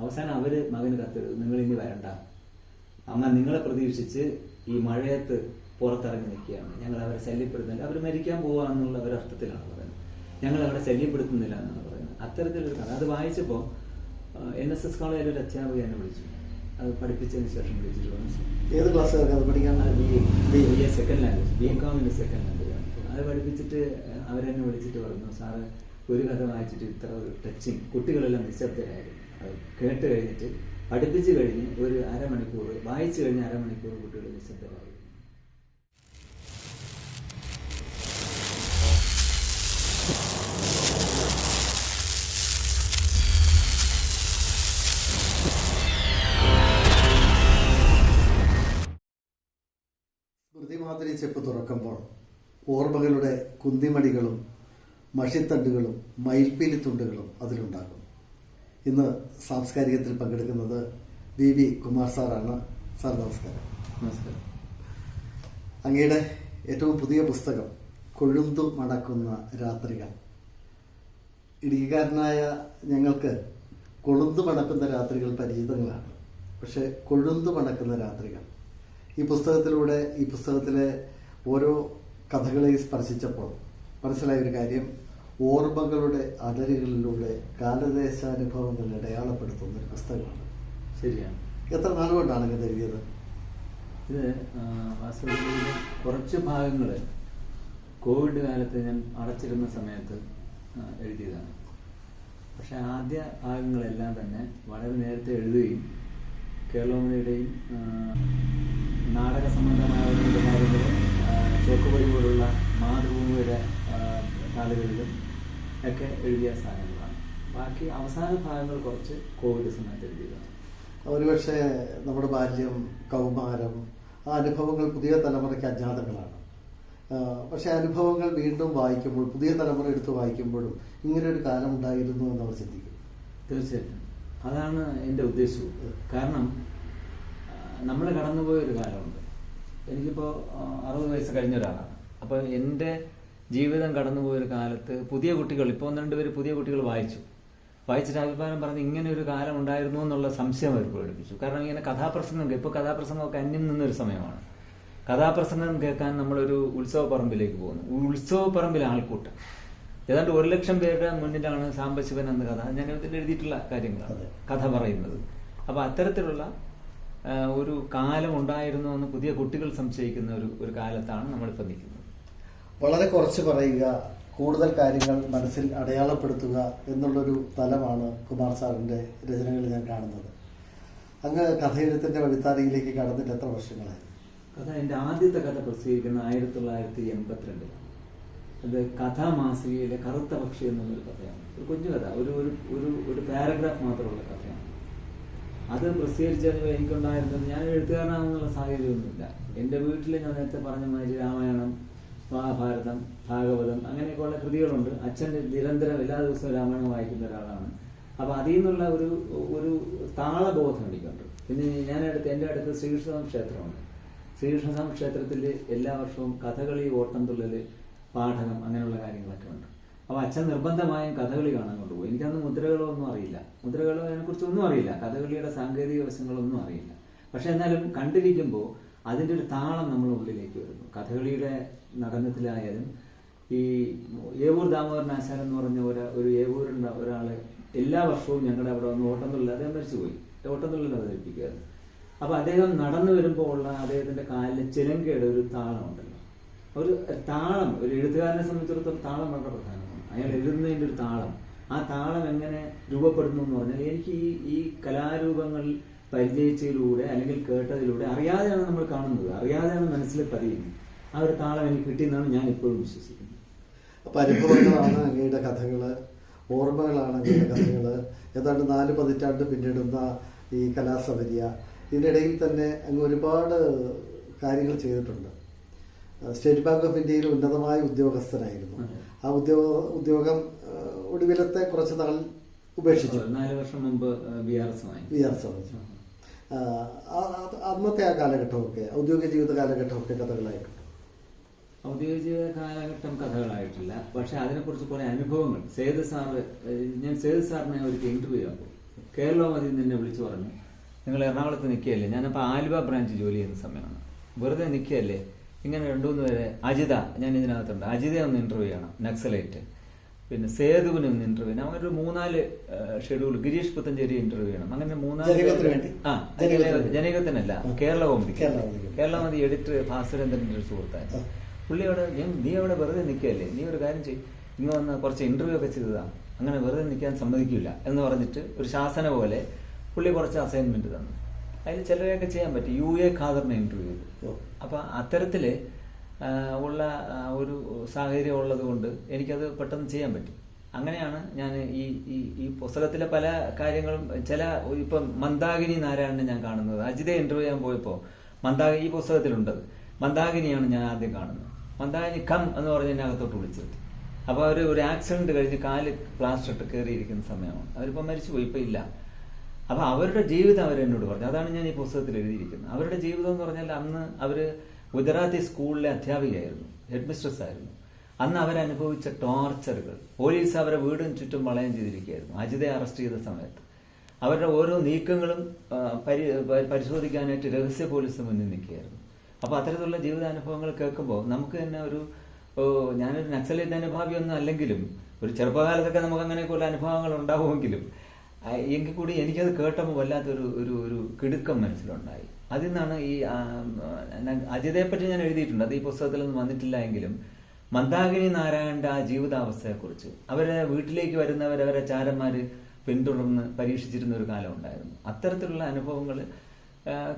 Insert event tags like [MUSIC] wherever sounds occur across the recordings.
അവസാനം അവർ മകന് കത്ത് നിങ്ങൾ ഇനി വരണ്ട. അമ്മ നിങ്ങളെ പ്രതീക്ഷിച്ച് ഈ മഴയത്ത് പുറത്തിറങ്ങി നിൽക്കുകയാണ്. ഞങ്ങൾ അവരെ ശല്യപ്പെടുത്തുന്നില്ല. അവർ മരിക്കാൻ പോവാന്നുള്ള അർത്ഥത്തിലാണ് പറയുന്നത്. ഞങ്ങൾ അവരെ ശല്യപ്പെടുത്തുന്നില്ല എന്നാണ് പറയുന്നത്. അത്തരത്തിലൊരു കഥ. അത് വായിച്ചപ്പോൾ എൻ എസ് എസ് കോളേജിൽ ഒരു അധ്യാപക എന്നെ വിളിച്ചു. അത് പഠിപ്പിച്ചതിന് ശേഷം വിളിച്ചിട്ട് പറഞ്ഞു ഏത് ക്ലാസ് സെക്കൻഡ് ലാംഗ്വേജ് ബി കോമിന്റെ സെക്കൻഡ് ലാംഗ്വേജ് ആണ്. അത് പഠിപ്പിച്ചിട്ട് അവരെന്നെ വിളിച്ചിട്ട് പറഞ്ഞു സാറ് ഒരു കഥ വായിച്ചിട്ട് ഇത്ര ഒരു ടച്ചിങ് കുട്ടികളെല്ലാം നിശബ്ദരായിരുന്നു. കേട്ട് കഴിഞ്ഞിട്ട് പഠിപ്പിച്ച് കഴിഞ്ഞ് ഒരു അരമണിക്കൂർ വായിച്ചു കഴിഞ്ഞ് അരമണിക്കൂർ കുട്ടികൾ നിശബ്ദരായിരുന്നു സ്മൃതിമാതിരി ചെപ്പ് തുറക്കുമ്പോൾ ഓർമ്മകളുടെ കുന്തിമടികളും മഷിത്തണ്ടുകളും മയിൽപ്പീലി തുണ്ടുകളും അതിലുണ്ടാകും. ഇന്ന് സാംസ്കാരികത്തിൽ പങ്കെടുക്കുന്നത് വി വി കുമാർ സാറാണ്. സാർ നമസ്കാരം. നമസ്കാരം. അങ്ങയുടെ ഏറ്റവും പുതിയ പുസ്തകം കൊഴുന്തു മടക്കുന്ന രാത്രികൾ. ഇടുക്കിക്കാരനായ ഞങ്ങൾക്ക് കൊഴുന്തു മടക്കുന്ന രാത്രികൾ പരിചിതങ്ങളാണ്. പക്ഷെ കൊഴുന്തു മടക്കുന്ന രാത്രികൾ. ഈ പുസ്തകത്തിലൂടെ ഈ പുസ്തകത്തിലെ ഓരോ കഥകളെയും സ്പർശിച്ചപ്പോൾ മനസ്സിലായ ഒരു കാര്യം. ഓർമ്മകളുടെ അതിരുകളിലൂടെ കാലദേശാനുഭവങ്ങൾ അടയാളപ്പെടുത്തുന്ന ഒരു പുസ്തകമാണ്. ശരിയാണ്. എത്ര നാളുകൊണ്ടാണ് ഇങ്ങനെ എഴുതിയത്? ഇത് വാസ്തവത്തിൽ കുറച്ച് ഭാഗങ്ങൾ കോവിഡ് കാലത്ത് ഞാൻ അടച്ചിരുന്ന സമയത്ത് എഴുതിയതാണ്. പക്ഷെ ആദ്യ ഭാഗങ്ങളെല്ലാം തന്നെ വളരെ നേരത്തെ എഴുതുകയും കേരളമുണിയുടെയും നാടക സംബന്ധമായ ഒരു ചോക്കുപരി പോലുള്ള മാതൃഭൂമിയുടെ ആ, താളുകളിലും ഒക്കെ എഴുതിയ സാധനങ്ങളാണ്. ബാക്കി അവസാന ഭാഗങ്ങൾ കുറച്ച് കോവിഡ് സമയത്ത് എഴുതിയതാണ് ഒരുപക്ഷെ നമ്മുടെ ബാല്യം കൗമാരം ആ അനുഭവങ്ങൾ പുതിയ തലമുറയ്ക്ക് അജ്ഞാതങ്ങളാണ്. പക്ഷെ അനുഭവങ്ങൾ വീണ്ടും വായിക്കുമ്പോൾ പുതിയ തലമുറ എടുത്ത് വായിക്കുമ്പോഴും ഇങ്ങനെ ഒരു കാലം ഉണ്ടായിരുന്നു എന്ന് അവർ ചിന്തിക്കും. തീർച്ചയായിട്ടും. അതാണ് എന്റെ ഉദ്ദേശവും. കാരണം നമ്മൾ കടന്നുപോയ ഒരു കാലമുണ്ട്. എനിക്കിപ്പോൾ അറുപത് വയസ്സ് കഴിഞ്ഞ ഒരാളാണ്. അപ്പോൾ എന്റെ ജീവിതം കടന്നുപോയൊരു കാലത്ത് പുതിയ കുട്ടികൾ ഇപ്പോൾ ഒന്ന് രണ്ടുപേര് പുതിയ കുട്ടികൾ വായിച്ചു. വായിച്ചിട്ട് അഭിപ്രായം പറഞ്ഞ് ഇങ്ങനെ ഒരു കാലം ഉണ്ടായിരുന്നു എന്നുള്ള സംശയം അവർ പ്രകടിപ്പിച്ചു. കാരണം ഇങ്ങനെ കഥാപ്രസംഗം ഇപ്പോൾ കഥാപ്രസംഗമൊക്കെ അന്യം നിന്നൊരു സമയമാണ്. കഥാപ്രസംഗം കേൾക്കാൻ നമ്മളൊരു ഉത്സവ പറമ്പിലേക്ക് പോകുന്നു. ഉത്സവ പറമ്പിൽ ആൾക്കൂട്ടം. ഏതാണ്ട് ഒരു ലക്ഷം പേരുടെ മുന്നിലാണ് സാംബശിവൻ എന്ന കഥ. ഞാൻ ഇതിൽ എഴുതിയിട്ടുള്ള കാര്യങ്ങളാണ് കഥ പറയുന്നത്. അപ്പോൾ അത്തരത്തിലുള്ള ഒരു കാലം ഉണ്ടായിരുന്നു എന്ന് പുതിയ കുട്ടികൾ സംശയിക്കുന്ന ഒരു ഒരു കാലത്താണ് നമ്മളിപ്പോൾ നിൽക്കുന്നത്. വളരെ കുറച്ച് പറയുക കൂടുതൽ കാര്യങ്ങൾ മനസ്സിൽ അടയാളപ്പെടുത്തുക എന്നുള്ളൊരു തലമാണ് കുമാർ സാറിന്റെ രചനകളിൽ ഞാൻ കാണുന്നത്. അങ്ങ് കഥയെഴുത്തിന്റെ വഴിത്താരയിലേക്ക് കടന്നിട്ട് എത്ര വർഷങ്ങളായി? കഥ എന്റെ ആദ്യത്തെ കഥ പ്രസിദ്ധീകരിക്കുന്ന ആയിരത്തി തൊള്ളായിരത്തി എൺപത്തിരണ്ടിലാണ് അത് കഥാമാസികയിലെ കറുത്ത പക്ഷി എന്നുള്ളൊരു കഥയാണ്. ഒരു കുഞ്ഞു കഥ. ഒരു ഒരു ഒരു ഒരു പാരഗ്രാഫ് മാത്രമുള്ള കഥയാണ്. അത് പ്രസിദ്ധീകരിച്ചത് എനിക്കുണ്ടായിരുന്നത് ഞാൻ എഴുത്തുകാരനാണെന്നുള്ള സാഹചര്യമൊന്നുമില്ല എന്റെ വീട്ടിൽ ഞാൻ നേരത്തെ പറഞ്ഞ മാതിരി രാമായണം മഹാഭാരതം ഭാഗവതം അങ്ങനെയൊക്കെയുള്ള കൃതികളുണ്ട്. അച്ഛൻ നിരന്തരം എല്ലാ ദിവസവും രാമായണം വായിക്കുന്ന ഒരാളാണ്. അപ്പൊ അതിൽ നിന്നുള്ള ഒരു ഒരു താളബോധം എനിക്കുണ്ട്. പിന്നെ ഞാൻ അടുത്ത് എന്റെ അടുത്ത് ശ്രീകൃഷ്ണ ക്ഷേത്രമുണ്ട്. ശ്രീകൃഷ്ണ ക്ഷേത്രത്തിൽ എല്ലാ വർഷവും കഥകളി ഓട്ടം തുള്ളൽ പാഠകം അങ്ങനെയുള്ള കാര്യങ്ങളൊക്കെ ഉണ്ട്. അപ്പോൾ അച്ഛൻ നിർബന്ധമായും കഥകളി കാണാൻ കൊണ്ടുപോകും. എനിക്കന്ന് മുദ്രകളോ ഒന്നും അറിയില്ല. മുദ്രകളോ അതിനെക്കുറിച്ച് ഒന്നും അറിയില്ല. കഥകളിയുടെ സാങ്കേതിക വശങ്ങളൊന്നും അറിയില്ല. പക്ഷെ എന്നാലും കണ്ടിരിക്കുമ്പോൾ അതിന്റെ ഒരു താളം നമ്മുടെ ഉള്ളിലേക്ക് വരുന്നു. കഥകളിയുടെ നടനത്തിലായാലും ഈ ഏവൂർ ദാമോദരൻ ആശാൻ എന്ന് പറഞ്ഞ ഒരു ഒരു ഏവൂരുള്ള ഒരാളെ എല്ലാ വർഷവും ഞങ്ങളുടെ അവിടെ വന്ന് ഓട്ടംതുള്ളിൽ അദ്ദേഹം മരിച്ചുപോയി. ഓട്ടംതുള്ളിൽ അവതരിപ്പിക്കുകയായിരുന്നു. അപ്പൊ അദ്ദേഹം നടന്നു വരുമ്പോൾ ഉള്ള അദ്ദേഹത്തിന്റെ കാലിലെ ചിലങ്കയുടെ ഒരു താളം ഉണ്ടല്ലോ. ഒരു താളം ഒരു എഴുത്തുകാരനെ സംബന്ധിച്ചിടത്തോളം താളം വളരെ പ്രധാനമാണ്. അയാൾ എഴുതുന്നതിന്റെ ഒരു താളം. ആ താളം എങ്ങനെ രൂപപ്പെടുന്നു എന്ന് പറഞ്ഞാൽ എനിക്ക് ഈ ഈ കലാരൂപങ്ങൾ പരിചയിച്ചതിലൂടെ അല്ലെങ്കിൽ കേട്ടതിലൂടെ അറിയാതെയാണ് നമ്മൾ കാണുന്നത്. അറിയാതെയാണ് മനസ്സിൽ പതിയുന്നത്. ആ ഒരു താളം എനിക്ക് കിട്ടിയെന്നാണ് ഞാൻ ഇപ്പോഴും വിശ്വസിക്കുന്നത്. അപ്പൊ അനുഭവങ്ങളാണ് അങ്ങയുടെ കഥകൾ ഓർമ്മകളാണ് അങ്ങയുടെ കഥകൾ. ഏതാണ്ട് നാല് പതിറ്റാണ്ട് പിന്നിടുന്ന ഈ കലാസവര്യ. ഇതിനിടയിൽ തന്നെ അങ്ങ് ഒരുപാട് കാര്യങ്ങൾ ചെയ്തിട്ടുണ്ട്. സ്റ്റേറ്റ് ബാങ്ക് ഓഫ് ഇന്ത്യയിൽ ഉന്നതമായ ഉദ്യോഗസ്ഥനായിരുന്നു. ആ ഉദ്യോഗ ഉദ്യോഗം ഒടുവിലത്തെ കുറച്ച് നാൾ ഉപേക്ഷിച്ചു. നാല് വർഷം മുമ്പ് ബി ആർ എസ് അന്നത്തെ ആ കാലഘട്ടമൊക്കെ ഔദ്യോഗിക ജീവിത കാലഘട്ടമൊക്കെ കഥകളായിട്ടുണ്ട് ഔദ്യോഗിക കാലഘട്ടം കഥകളായിട്ടില്ല. പക്ഷെ അതിനെക്കുറിച്ച് കുറെ അനുഭവങ്ങൾ. സേത് സാറ് ഞാൻ സേത് സാറിനെ ഒരു ഇന്റർവ്യൂ ആകും കേരള മതി എന്നെ വിളിച്ചു പറഞ്ഞു. നിങ്ങൾ എറണാകുളത്ത് നിൽക്കുകയല്ലേ? ഞാനപ്പോൾ ആലുവ ബ്രാഞ്ച് ജോലി ചെയ്യുന്ന സമയമാണ്. വെറുതെ നിൽക്കുകയല്ലേ? ഇങ്ങനെ രണ്ടുമൂന്ന് പേരെ അജിത ഞാൻ ഇതിനകത്തുണ്ട്. അജിതയെ ഒന്ന് ഇന്റർവ്യൂ ചെയ്യണം നക്സലൈറ്റ്. പിന്നെ സേതുവിന് ഒന്ന് ഇന്റർവ്യൂ ചെയ്യണം. അങ്ങനെ ഒരു മൂന്നാൽ ഷെഡ്യൂൾ ഗിരീഷ് പുത്തഞ്ചേരി ഇന്റർവ്യൂ ചെയ്യണം. അങ്ങനെ മൂന്നാൽ? ആ ജനകത്തിനല്ല കേരള കോമതി കേരള. കേരളമതി എഡിറ്റർ ഭാസ്കരേന്ദ്രന്റെ ഒരു സുഹൃത്തായിരുന്നു. പുള്ളി അവിടെ നീ അവിടെ വെറുതെ നിൽക്കുകയല്ലേ? നീ ഒരു കാര്യം ചെയ്യും. ഇങ്ങ് വന്ന് കുറച്ച് ഇന്റർവ്യൂ ഒക്കെ ചെയ്തതാണ് അങ്ങനെ വെറുതെ നിൽക്കാൻ സമ്മതിക്കില്ല. എന്ന് പറഞ്ഞിട്ട് ഒരു ശാസന പോലെ പുള്ളി കുറച്ച് അസൈൻമെന്റ് തന്നു. അതിൽ ചിലരെയൊക്കെ ചെയ്യാൻ പറ്റി. യു എ ഖാദറിനെ ഇന്റർവ്യൂ ചെയ്തു. അപ്പം അത്തരത്തിൽ ഉള്ള ഒരു സാഹചര്യം ഉള്ളത് കൊണ്ട് എനിക്കത് പെട്ടെന്ന് ചെയ്യാൻ പറ്റി. അങ്ങനെയാണ് ഞാൻ ഈ ഈ ഈ പുസ്തകത്തിലെ പല കാര്യങ്ങളും ചില ഇപ്പം മന്ദാകിനി നാരായണനെ ഞാൻ കാണുന്നത്. അജിതെ ഇന്റർവ്യൂ ചെയ്യാൻ പോയപ്പോൾ മന്ദാകിനി ഈ പുസ്തകത്തിലുണ്ടത്. മന്ദാകിനിയാണ് ഞാൻ ആദ്യം കാണുന്നത്. മന്ദാകിനി കം എന്ന് പറഞ്ഞ് എന്നെ അകത്തോട്ട് വിളിച്ചിരുത്തി അപ്പോൾ അവർ ഒരു ആക്സിഡന്റ് കഴിഞ്ഞ് കാൽ പ്ലാസ്റ്റർ ഇട്ട് കയറിയിരിക്കുന്ന സമയമാണ്. അവരിപ്പോൾ മരിച്ചുപോയി ഇപ്പം ഇല്ല. അപ്പൊ അവരുടെ ജീവിതം അവർ എന്നോട് പറഞ്ഞു. അതാണ് ഞാൻ ഈ പുസ്തകത്തിൽ എഴുതിയിരിക്കുന്നത്. അവരുടെ ജീവിതം എന്ന് പറഞ്ഞാൽ അന്ന് അവർ ഗുജറാത്തി സ്കൂളിലെ അധ്യാപികയായിരുന്നു ഹെഡ് മിസ്ട്രസ് ആയിരുന്നു. അന്ന് അവരനുഭവിച്ച ടോർച്ചറുകൾ പോലീസ് അവരെ വീടും ചുറ്റും വളയം ചെയ്തിരിക്കുകയായിരുന്നു. അജിതയെ അറസ്റ്റ് ചെയ്ത സമയത്ത്. അവരുടെ ഓരോ നീക്കങ്ങളും പരിശോധിക്കാനായിട്ട് രഹസ്യ പോലീസ് മുന്നിൽ നിൽക്കുകയായിരുന്നു. അപ്പോൾ അത്തരത്തിലുള്ള ജീവിതാനുഭവങ്ങൾ കേൾക്കുമ്പോൾ നമുക്ക് തന്നെ ഒരു ഞാനൊരു അനുഭാവി അനുഭാവിയൊന്നും അല്ലെങ്കിലും ഒരു ചെറുപ്പകാലത്തൊക്കെ നമുക്ക് അങ്ങനെയൊക്കെയുള്ള അനുഭവങ്ങൾ ഉണ്ടാവുമെങ്കിലും എങ്കിൽ കൂടി എനിക്കത് കേട്ടപ്പോൾ വല്ലാത്തൊരു ഒരു ഒരു കിടുക്കം മനസ്സിലുണ്ടായി. അതിൽ നിന്നാണ് ഈ അജിതയെ പറ്റി ഞാൻ എഴുതിയിട്ടുണ്ട്. അത് ഈ പുസ്തകത്തിലൊന്നും വന്നിട്ടില്ല എങ്കിലും മന്ദാകിനി നാരായണന്റെ ആ ജീവിതാവസ്ഥയെക്കുറിച്ച്. അവരെ വീട്ടിലേക്ക് വരുന്നവരവരെ അവരെ ചാരന്മാര് പിന്തുടർന്ന് പരീക്ഷിച്ചിരുന്ന ഒരു കാലം ഉണ്ടായിരുന്നു. അത്തരത്തിലുള്ള അനുഭവങ്ങൾ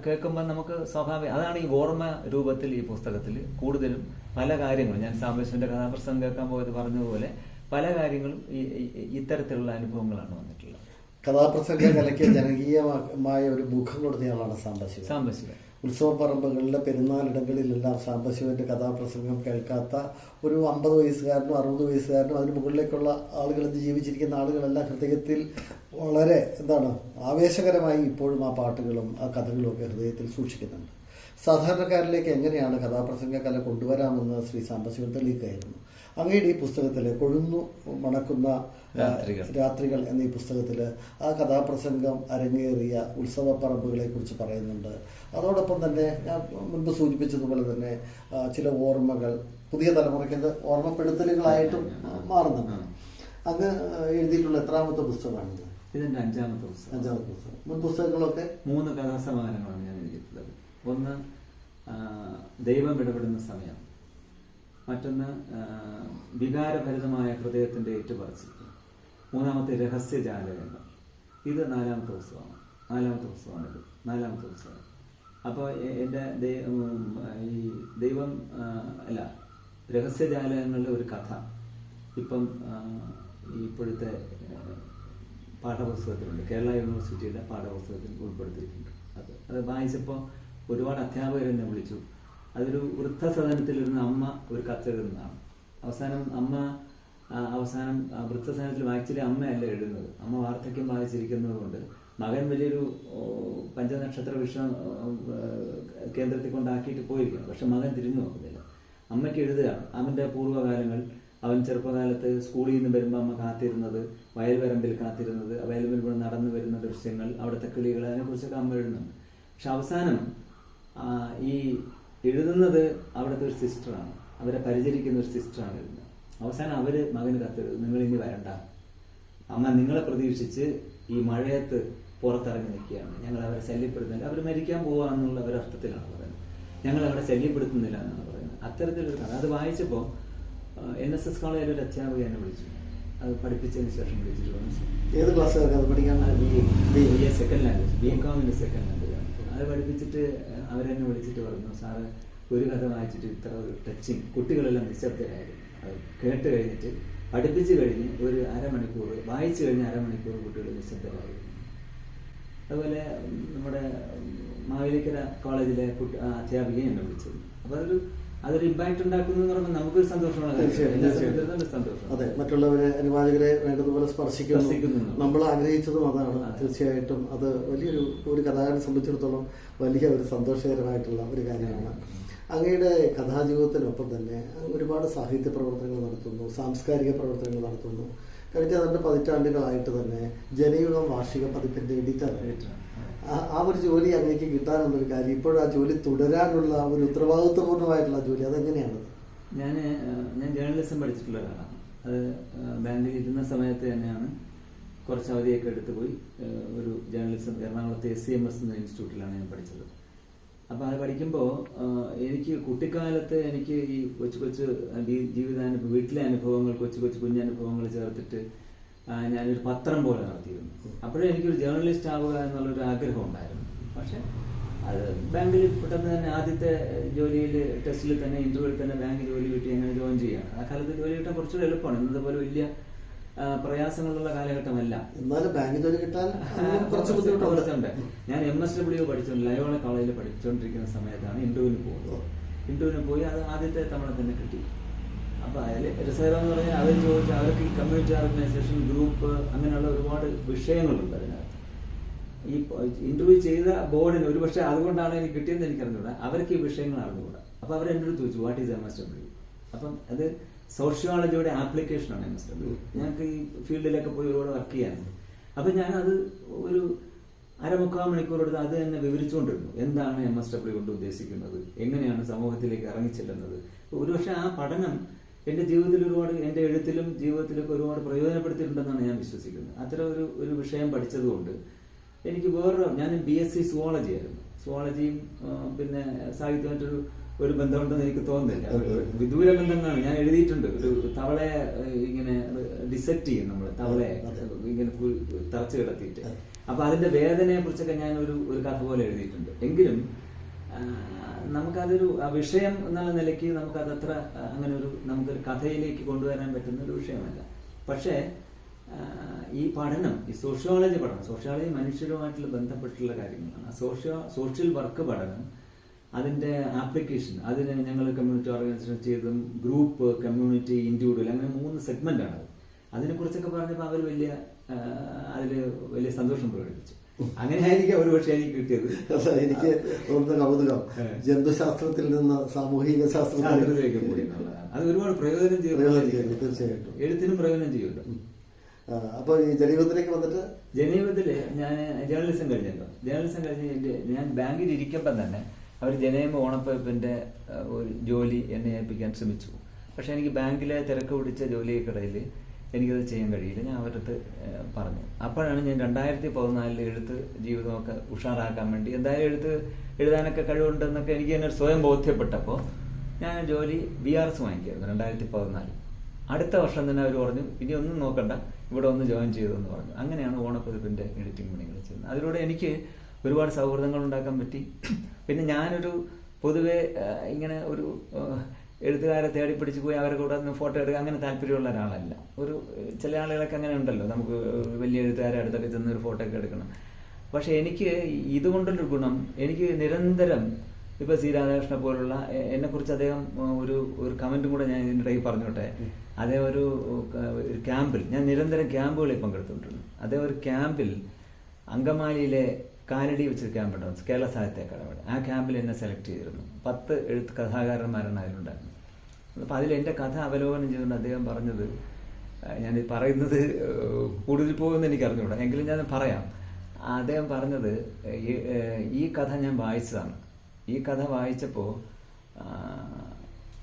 കേൾക്കുമ്പോൾ നമുക്ക് സ്വാഭാവികം അതാണ് ഈ ഓർമ്മ രൂപത്തിൽ ഈ പുസ്തകത്തിൽ കൂടുതലും പല കാര്യങ്ങളും. ഞാൻ സാംബശിവന്റെ കഥാപ്രസംഗം കേൾക്കാൻ പോയത് പറഞ്ഞതുപോലെ പല കാര്യങ്ങളും ഇത്തരത്തിലുള്ള അനുഭവങ്ങളാണ് വന്നിട്ടുള്ളത്. കഥാപ്രസംഗ കലയ്ക്ക് ജനകീയമായ ഒരു മുഖം കൊടുത്തയാളാണ് സാംബശിവൻ. സാംബശിവൻ. ഉത്സവപ്പറമ്പുകളിലെ പെരുന്നാളിടങ്ങളിലെല്ലാം സാംബശിവന്റെ കഥാപ്രസംഗം കേൾക്കാത്ത ഒരു അമ്പത് വയസ്സുകാരനും അറുപത് വയസ്സുകാരനും അതിന് മുകളിലേക്കുള്ള ആളുകൾ ജീവിച്ചിരിക്കുന്ന ആളുകളെല്ലാം ഹൃദയത്തിൽ വളരെ എന്താണ് ആവേശകരമായി ഇപ്പോഴും ആ പാട്ടുകളും ആ കഥകളും ഒക്കെ ഹൃദയത്തിൽ സൂക്ഷിക്കുന്നുണ്ട്. സാധാരണക്കാരിലേക്ക് എങ്ങനെയാണ് കഥാപ്രസംഗ കല കൊണ്ടുവരാമെന്ന് ശ്രീ സാംബശിവൻ തെളിയിക്കുകയായിരുന്നു. അങ്ങയുടെ ഈ പുസ്തകത്തിൽ കൊഴുന്നു മണക്കുന്ന രാത്രികൾ. എന്ന ഈ പുസ്തകത്തിൽ ആ കഥാപ്രസംഗം അരങ്ങേറിയ ഉത്സവപ്പറമ്പുകളെ കുറിച്ച് പറയുന്നുണ്ട്. അതോടൊപ്പം തന്നെ ഞാൻ മുൻപ് സൂചിപ്പിച്ചതുപോലെ തന്നെ ചില ഓർമ്മകൾ പുതിയ തലമുറയ്ക്ക് അത് ഓർമ്മപ്പെടുത്തലുകളായിട്ടും മാറുന്നുണ്ട്. അങ്ങ് എഴുതിയിട്ടുള്ള എത്രാമത്തെ പുസ്തകമാണിത്? ഇതെന്റെ അഞ്ചാമത്തെ പുസ്തകം. അഞ്ചാമത്തെ പുസ്തകം. മുൻ പുസ്തകങ്ങളൊക്കെ? മൂന്ന് കഥാസമാഹാരങ്ങളാണ് ഞാൻ എഴുതിയിട്ടുള്ളത്. ഒന്ന് ദൈവം ഇടപെടുന്ന സമയം. മറ്റൊന്ന് വികാരഭരിതമായ ഹൃദയത്തിന്റെ ഏറ്റുപറച്ചിൽ മൂന്നാമത്തെ രഹസ്യജാലകങ്ങൾ ഇത് നാലാമത്തെ പുസ്തകമാണ് നാലാമത്തെ പുസ്തകമാണിത് നാലാമത്തെ പുസ്തകം അപ്പോൾ എന്റെ ഈ ദൈവം അല്ല രഹസ്യജാലകങ്ങളുടെ ഒരു കഥ. ഇപ്പം ഇപ്പോഴത്തെ പാഠപുസ്തകത്തിലുണ്ട്. കേരള യൂണിവേഴ്സിറ്റിയുടെ പാഠപുസ്തകത്തിൽ ഉൾപ്പെടുത്തിയിട്ടുണ്ട് അത്. അത് വായിച്ചപ്പോൾ ഒരുപാട് അധ്യാപകരെന്നെ വിളിച്ചു. അതൊരു വൃദ്ധസദനത്തിലിരുന്ന് അമ്മ ഒരു കത്തെഴുതുന്നതാണ് അവസാനം അമ്മ അവസാനം വൃദ്ധസദനത്തിൽ വായിച്ചിട്ട് അമ്മയല്ല എഴുതുന്നത്. അമ്മ വാർദ്ധക്യം വായിച്ചിരിക്കുന്നത് കൊണ്ട് മകൻ വലിയൊരു പഞ്ചനക്ഷത്ര വിഷ കേന്ദ്രത്തിൽ കൊണ്ടാക്കിയിട്ട് പോയിരിക്കണം പക്ഷെ മകൻ തിരിഞ്ഞു നോക്കുന്നില്ല. അമ്മയ്ക്ക് എഴുതുകയാണ്. അവന്റെ പൂർവകാലങ്ങൾ അവൻ ചെറുപ്പകാലത്ത് സ്കൂളിൽ നിന്ന് വരുമ്പോൾ അമ്മ കാത്തിരുന്നത് വയൽവരമ്പിൽ കാത്തിരുന്നത് വയൽവരമ്പിൽ നടന്നു വരുന്ന ദൃശ്യങ്ങൾ അവിടുത്തെ കിളികൾ അതിനെക്കുറിച്ചൊക്കെ അമ്മ എഴുതുന്നുണ്ട്. പക്ഷെ അവസാനം ഈ എഴുതുന്നത് അവിടുത്തെ ഒരു സിസ്റ്ററാണ്. അവരെ പരിചരിക്കുന്ന ഒരു സിസ്റ്ററാണ് എഴുതുന്നത്. അവസാനം അവർ മകന് കത്തെഴുതും നിങ്ങൾ ഇനി വരണ്ട. അമ്മ നിങ്ങളെ പ്രതീക്ഷിച്ച് ഈ മഴയത്ത് പുറത്തിറങ്ങി നിൽക്കുകയാണ്. ഞങ്ങൾ അവരെ ശല്യപ്പെടുത്തുന്നില്ല. അവർ മരിക്കാൻ പോവാന്നുള്ള അർത്ഥത്തിലാണ് പറയുന്നത്. ഞങ്ങൾ അവരെ ശല്യപ്പെടുത്തുന്നില്ല എന്നാണ് പറയുന്നത്. അത്തരത്തിലൊരു കഥ. അത് വായിച്ചപ്പോൾ എൻ എസ് എസ് കോളേജിൽ ഒരു അധ്യാപകൻ എന്നെ വിളിച്ചു. അത് പഠിപ്പിച്ചതിന് ശേഷം വിളിച്ചിട്ട് ഏത് ക്ലാസ് അത് പഠിക്കാൻ B A second language B കോമിന്റെ second language അത് പഠിപ്പിച്ചിട്ട് അവരെന്നെ വിളിച്ചിട്ട് പറഞ്ഞു സാറ് ഒരു കഥ വായിച്ചിട്ട് ഇത്ര ഒരു ടച്ചിങ് കുട്ടികളെല്ലാം നിശബ്ദരായിരുന്നു അത് കേട്ട് കഴിഞ്ഞിട്ട് പഠിപ്പിച്ച് കഴിഞ്ഞ് ഒരു അരമണിക്കൂർ വായിച്ചു കഴിഞ്ഞ് അരമണിക്കൂർ കുട്ടികൾ നിശബ്ദരായിരുന്നു അതുപോലെ നമ്മുടെ മാവേലിക്കര കോളേജിലെ കുട്ടി അധ്യാപികയും എന്നെ വിളിച്ചത് അപ്പോൾ അതൊരു അതൊരു ഇമ്പാക്ട് ഉണ്ടാക്കുന്നു എന്ന് പറയുമ്പോൾ നമുക്കൊരു സന്തോഷം അതെ മറ്റുള്ളവരെ അനുവാചകരെ വേണ്ടതുപോലെ സ്പർശിക്കുന്നു. സ്പർശിക്കുന്നു. നമ്മൾ ആഗ്രഹിച്ചതും അതാണ്. തീർച്ചയായിട്ടും അത് വലിയൊരു ഒരു കഥാകാരനെ സംബന്ധിച്ചിടത്തോളം വലിയ ഒരു സന്തോഷകരമായിട്ടുള്ള ഒരു കാര്യമാണ്. അങ്ങയുടെ കഥാജീവിതത്തിനൊപ്പം തന്നെ ഒരുപാട് സാഹിത്യ പ്രവർത്തനങ്ങൾ നടത്തുന്നു സാംസ്കാരിക പ്രവർത്തനങ്ങൾ നടത്തുന്നു. കഴിഞ്ഞ രണ്ട് പതിറ്റാണ്ടുകളായിട്ട് തന്നെ ജനയുഗം വാർഷിക പതിപ്പിന്റെ എഡിറ്റർ ആ- ഒരു ജോലി അങ്ങേക്ക് കിട്ടാനുള്ള ഒരു കാര്യം ഇപ്പോഴും ആ ജോലി തുടരാനുള്ള ഒരു ഉത്തരവാദിത്വപൂർണമായിട്ടുള്ള ജോലി അതെങ്ങനെയാണ്? ഞാൻ ഞാൻ ജേർണലിസം പഠിച്ചിട്ടുള്ള ഒരാളാണ്. അത് ബാങ്കിൽ ഇരുന്ന സമയത്ത് തന്നെയാണ് കുറച്ച് അവധിയൊക്കെ എടുത്ത് പോയി ഒരു ജേർണലിസം എറണാകുളത്തെ എസ് സി എം എസ് എന്ന ഇൻസ്റ്റിറ്റ്യൂട്ടിലാണ് ഞാൻ പഠിച്ചത്. അപ്പോൾ അത് പഠിക്കുമ്പോൾ എനിക്ക് കുട്ടിക്കാലത്ത് എനിക്ക് ഈ കൊച്ചു കൊച്ചു ജീവിതാനുഭവം വീട്ടിലെ അനുഭവങ്ങൾ കൊച്ചു കൊച്ചു കുഞ്ഞനുഭവങ്ങൾ ചേർത്തിട്ട് ഞാനൊരു പത്രം പോലെ നടത്തിയിരുന്നു. അപ്പോഴേ എനിക്കൊരു ജേർണലിസ്റ്റ് ആവുക എന്നുള്ളൊരു ആഗ്രഹം ഉണ്ടായിരുന്നു പക്ഷെ അത് ബാങ്കിൽ പെട്ടെന്ന് തന്നെ ആദ്യത്തെ ജോലിയിൽ ടെസ്റ്റിൽ തന്നെ ഇന്റർവ്യൂവിൽ തന്നെ ബാങ്ക് ജോലി കിട്ടി അങ്ങനെ ജോയിൻ ചെയ്യുകയാണ് ആ കാലത്ത് ജോലി കിട്ടാൻ കുറച്ചുകൂടി എളുപ്പമാണ്. ഇന്നത്തെ പോലെ വലിയ പ്രയാസങ്ങളുള്ള കാലഘട്ടമല്ല. എന്നാലും ബാങ്ക് ജോലി കിട്ടാൻ [LAUGHS] കുറച്ച്. ബുദ്ധിമുട്ടുണ്ട്. ഞാൻ എം എസ് ഡബ്ല്യു പഠിച്ചുകൊണ്ട് ലയോള കോളേജിൽ പഠിച്ചുകൊണ്ടിരിക്കുന്ന സമയത്താണ് ഇന്റർവ്യൂവിന് പോകുന്നത് ഇന്റർവ്യൂവിന് പോയി അത് ആദ്യത്തെ തവണ തന്നെ കിട്ടി. അപ്പൊ അതിൽ രസകരം എന്ന് പറഞ്ഞാൽ അവർ ചോദിച്ചാൽ അവർക്ക് ഈ കമ്മ്യൂണിറ്റി ഓർഗനൈസേഷൻ ഗ്രൂപ്പ് അങ്ങനെയുള്ള ഒരുപാട് വിഷയങ്ങളുണ്ട് അതിനകത്ത്. ഈ ഇന്റർവ്യൂ ചെയ്ത ബോർഡിന് ഒരുപക്ഷെ അതുകൊണ്ടാണ് എനിക്ക് കിട്ടിയെന്ന് എനിക്ക് അറിഞ്ഞൂടാ അവർക്ക് ഈ വിഷയങ്ങൾ അറിഞ്ഞുകൂടാ അപ്പൊ അവർ എന്നോട് ചോദിച്ചു what is M S W അപ്പം അത് സോഷ്യോളജിയുടെ ആപ്ലിക്കേഷനാണ് എം എസ് ഡബ്ല്യു ഞങ്ങൾക്ക് ഈ ഫീൽഡിലൊക്കെ പോയി ഒരുപാട് വർക്ക് ചെയ്യാനുണ്ട്. അപ്പം ഞാനത് ഒരു അരമുക്കാൽ മണിക്കൂറെടുത്ത് അത് തന്നെ വിവരിച്ചുകൊണ്ടിരുന്നു. എന്താണ് എം എസ് ഡബ്ല്യു കൊണ്ട് ഉദ്ദേശിക്കുന്നത്? എങ്ങനെയാണ് സമൂഹത്തിലേക്ക് ഇറങ്ങിച്ചെല്ലുന്നത്? ഒരുപക്ഷെ ആ പഠനം എന്റെ ജീവിതത്തിൽ ഒരുപാട് എന്റെ എഴുത്തിലും ജീവിതത്തിലൊക്കെ ഒരുപാട് പ്രയോജനപ്പെടുത്തിയിട്ടുണ്ടെന്നാണ് ഞാൻ വിശ്വസിക്കുന്നത്. അത്തരം ഒരു ഒരു വിഷയം പഠിച്ചതുകൊണ്ട് എനിക്ക് വേറൊരു ഞാൻ ബി എസ് സി സുവോളജി ആയിരുന്നു. സുവോളജിയും പിന്നെ സാഹിത്യമായിട്ടൊരു ഒരു ബന്ധമുണ്ടെന്ന് എനിക്ക് തോന്നുന്നില്ല. വിദൂര ബന്ധങ്ങളാണ് ഞാൻ എഴുതിയിട്ടുണ്ട്. ഒരു തവളയെ ഇങ്ങനെ ഡിസെക്ട് ചെയ്യും നമ്മൾ തവളയെ ഇങ്ങനെ തറച്ചു കിടത്തിയിട്ട്. അപ്പൊ അതിന്റെ വേദനയെ കുറിച്ചൊക്കെ ഞാൻ ഒരു ഒരു കഥ പോലെ എഴുതിയിട്ടുണ്ട്. എങ്കിലും നമുക്കതൊരു ആ വിഷയം എന്നുള്ള നിലയ്ക്ക് നമുക്കത് അത്ര അങ്ങനെ ഒരു നമുക്കൊരു കഥയിലേക്ക് കൊണ്ടുവരാൻ പറ്റുന്ന ഒരു വിഷയമല്ല. പക്ഷേ ഈ പഠനം ഈ സോഷ്യോളജി പഠനം സോഷ്യോളജി മനുഷ്യരുമായിട്ടുള്ള ബന്ധപ്പെട്ടുള്ള കാര്യങ്ങളാണ്. സോഷ്യോ സോഷ്യൽ വർക്ക് പഠനം അതിന്റെ ആപ്ലിക്കേഷൻ അതിന് ഞങ്ങൾ കമ്മ്യൂണിറ്റി ഓർഗനൈസേഷൻ ചെയ്തതും ഗ്രൂപ്പ് കമ്മ്യൂണിറ്റി ഇൻഡിവിജ്വൽ അങ്ങനെ മൂന്ന് സെഗ്മെന്റ് ആണ് അത് അതിനെ കുറിച്ചൊക്കെ പറഞ്ഞപ്പോൾ അവർ വലിയ അതിൽ വലിയ സന്തോഷം പ്രകടിപ്പിച്ചു. അങ്ങനെ ആയിരിക്കും ഒരു പക്ഷേ എനിക്ക് കിട്ടിയത്. എനിക്ക് തോന്നുന്ന കൗതുകം. ജന്തുശാസ്ത്രത്തിൽ നിന്ന് സാമൂഹിക ശാസ്ത്രത്തിലേക്ക് പോയി അത് ഒരുപാട് പ്രയോജനം ചെയ്യും, തീർച്ചയായിട്ടും. എഴുത്തിനും പ്രയോജനം ചെയ്യുമല്ലോ അപ്പോൾ അപ്പൊ ഈ ജനീവത്തിലേക്ക് വന്നിട്ട്? ജനീവത്തിൽ ഞാൻ ജേർണലിസം കഴിഞ്ഞല്ലോ. ജേർണലിസം കഴിഞ്ഞ് ഞാൻ ബാങ്കിൽ ഇരിക്കുമ്പോൾ തന്നെ അവർ ജനേമ ഓണപ്പതിപ്പിന്റെ ഒരു ജോലി എന്നെ ഏൽപ്പിക്കാൻ ശ്രമിച്ചു. പക്ഷേ എനിക്ക് ബാങ്കിലെ തിരക്ക് പിടിച്ച ജോലിക്കിടയിൽ എനിക്കത് ചെയ്യാൻ കഴിയില്ല. ഞാൻ അവരുടെ അടുത്ത് പറഞ്ഞു. അപ്പോഴാണ് ഞാൻ രണ്ടായിരത്തി പതിനാലിൽ എഴുത്ത് ജീവിതമൊക്കെ ഉഷാറാക്കാൻ വേണ്ടി എന്തായാലും എഴുത്ത് എഴുതാനൊക്കെ കഴിവുണ്ടെന്നൊക്കെ എനിക്ക് തന്നെ സ്വയം ബോധ്യപ്പെട്ടപ്പോൾ ഞാൻ ജോലി ബി ആർ എസ് വാങ്ങിക്കായിരുന്നു രണ്ടായിരത്തി പതിനാല് അടുത്ത വർഷം തന്നെ അവർ പറഞ്ഞു ഇനി ഒന്നും നോക്കണ്ട ഇവിടെ ഒന്ന് ജോയിൻ ചെയ്തു എന്ന് പറഞ്ഞു. അങ്ങനെയാണ് ഓണപ്പതിപ്പിന്റെ എഡിറ്റിംഗ് പണികൾ ചെയ്യുന്നത്. അതിലൂടെ എനിക്ക് ഒരുപാട് സൗഹൃദങ്ങൾ ഉണ്ടാക്കാൻ പറ്റി. പിന്നെ ഞാനൊരു പൊതുവെ ഇങ്ങനെ ഒരു എഴുത്തുകാരെ തേടി പിടിച്ച് പോയി അവരുടെ കൂടെ ഫോട്ടോ എടുക്കുക അങ്ങനെ താല്പര്യമുള്ള ഒരാളല്ല. ഒരു ചില ആളുകളൊക്കെ അങ്ങനെ ഉണ്ടല്ലോ. നമുക്ക് വലിയ എഴുത്തുകാരെ അടുത്തൊക്കെ ചെന്ന് ഒരു ഫോട്ടോ ഒക്കെ എടുക്കണം. പക്ഷെ എനിക്ക് ഇതുകൊണ്ടൊരു ഗുണം എനിക്ക് നിരന്തരം ഇപ്പൊ സി രാധാകൃഷ്ണ പോലുള്ള എന്നെ കുറിച്ച് അദ്ദേഹം ഒരു ഒരു കമന്റും കൂടെ ഞാൻ ഇതിന്റെ ഇടയിൽ പറഞ്ഞോട്ടെ. അദ്ദേഹം ഒരു ക്യാമ്പിൽ ഞാൻ നിരന്തരം ക്യാമ്പുകളിൽ പങ്കെടുത്തിട്ടുണ്ട് അദ്ദേഹം ഒരു ക്യാമ്പിൽ അങ്കമാലിയിലെ കാലടി വെച്ചൊരു ക്യാമ്പ് കേരള സാഹിത്യ അക്കാദമി ആ ക്യാമ്പിൽ എന്നെ സെലക്ട് ചെയ്തിരുന്നു. പത്ത് എഴുത്ത് കഥാകാരന്മാരാണ് അതിലുണ്ടായിരുന്നത് അപ്പോൾ അതിൽ എന്റെ കഥ അവലോകനം ചെയ്തുകൊണ്ട് അദ്ദേഹം പറഞ്ഞത് ഞാൻ പറയുന്നത് കൂടുതൽ പോകുമെന്ന് എനിക്ക് അറിഞ്ഞുകൂടാ എങ്കിലും ഞാൻ പറയാം. അദ്ദേഹം പറഞ്ഞത് ഈ കഥ ഞാൻ വായിച്ചതാണ്. ഈ കഥ വായിച്ചപ്പോൾ